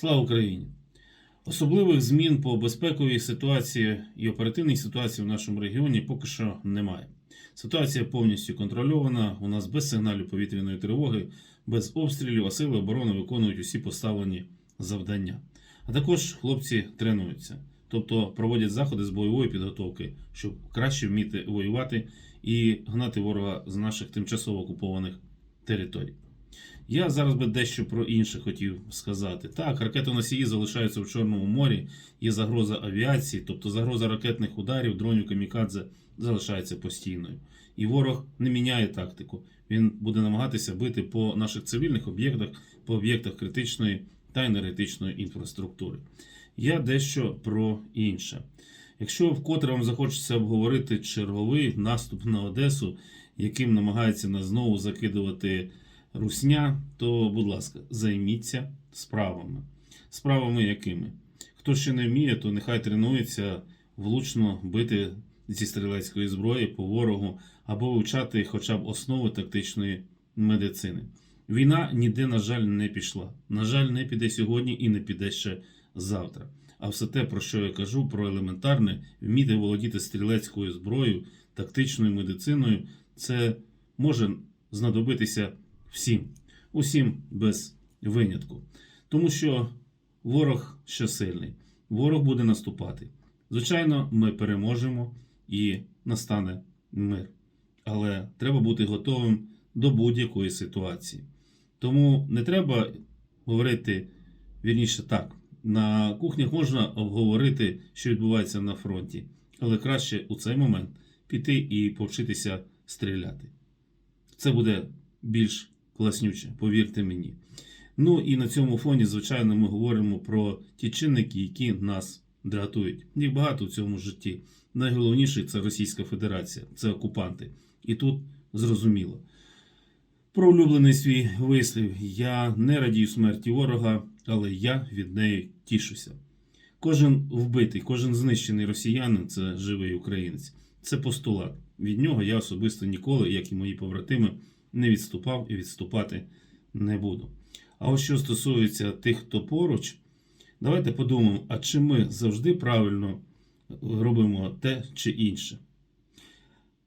Слава Україні! Особливих змін по безпековій ситуації і оперативній ситуації в нашому регіоні поки що немає. Ситуація повністю контрольована. У нас без сигналів повітряної тривоги, без обстрілів, а сили оборони виконують усі поставлені завдання. А також хлопці тренуються, тобто проводять заходи з бойової підготовки, щоб краще вміти воювати і гнати ворога з наших тимчасово окупованих територій. Я зараз би дещо про інше хотів сказати. Так, ракетоносії залишаються в Чорному морі, є загроза авіації, тобто загроза ракетних ударів, дронів камікадзе залишається постійною. І ворог не міняє тактику. Він буде намагатися бити по наших цивільних об'єктах, по об'єктах критичної та енергетичної інфраструктури. Я дещо про інше. Якщо вкотре вам захочеться обговорити черговий наступ на Одесу, яким намагається нас знову закидувати русня, то, будь ласка, займіться справами. Справами якими? Хто ще не вміє, то нехай тренується влучно бити зі стрілецької зброї по ворогу або вивчати хоча б основи тактичної медицини. Війна ніде, на жаль, не пішла. На жаль, не піде сьогодні і не піде ще завтра. А все те, про що я кажу, про елементарне вміти володіти стрілецькою зброєю, тактичною медициною, це може знадобитися всім, усім без винятку. Тому що ворог ще сильний, ворог буде наступати. Звичайно, ми переможемо і настане мир. Але треба бути готовим до будь-якої ситуації. Тому не треба говорити вірніше так. На кухнях можна обговорити, що відбувається на фронті, але краще у цей момент піти і повчитися стріляти. Це буде більш класнюче, повірте мені. Ну і на цьому фоні, звичайно, ми говоримо про ті чинники, які нас дратують. Їх багато в цьому житті. Найголовніший це Російська Федерація, це окупанти. І тут зрозуміло. Про улюблений свій вислів: я не радію смерті ворога, але я від неї тішуся. Кожен вбитий, кожен знищений росіянин це живий українець. Це постулат. Від нього я особисто ніколи, як і мої побратими, не відступав і відступати не буду. А ось що стосується тих, хто поруч, давайте подумаємо, а чи ми завжди правильно робимо те чи інше.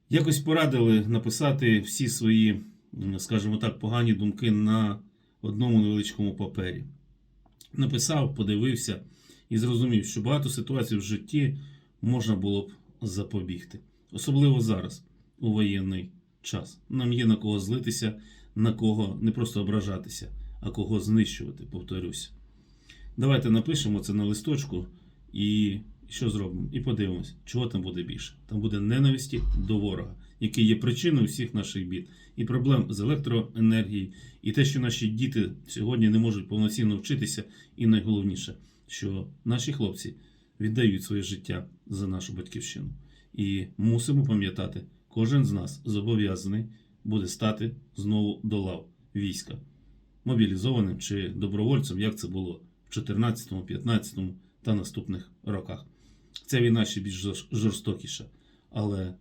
Якось порадили написати всі свої, скажімо так, погані думки на одному невеличкому папері. Написав, подивився і зрозумів, що багато ситуацій в житті можна було б запобігти. Особливо зараз, у воєнний час. Нам є на кого злитися, на кого не просто ображатися, а кого знищувати, повторюся. Давайте напишемо це на листочку і що зробимо? І подивимось, чого там буде більше. Там буде ненависті до ворога, який є причиною всіх наших бід, і проблем з електроенергією, і те, що наші діти сьогодні не можуть повноцінно вчитися, і найголовніше, що наші хлопці віддають своє життя за нашу батьківщину. І мусимо пам'ятати, кожен з нас зобов'язаний буде стати знову до лав війська, мобілізованим чи добровольцем, як це було в 14, 15 та наступних роках. Ця війна ще більш жорстокіша, але,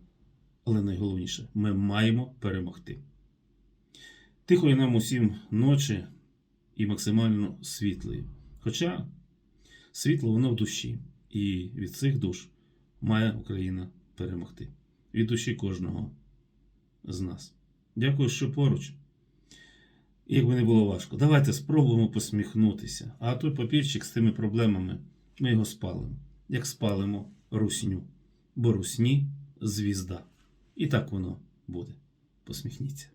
але найголовніше, ми маємо перемогти. Тихої нам усім ночі і максимально світлої. Хоча світло воно в душі, і від цих душ має Україна перемогти. Від душі кожного з нас. Дякую, що поруч. Якби Як би не було важко, давайте спробуємо посміхнутися. А той папірчик з тими проблемами ми його спалимо, як спалимо русню. Бо русні звізда. І так воно буде. Посміхніться.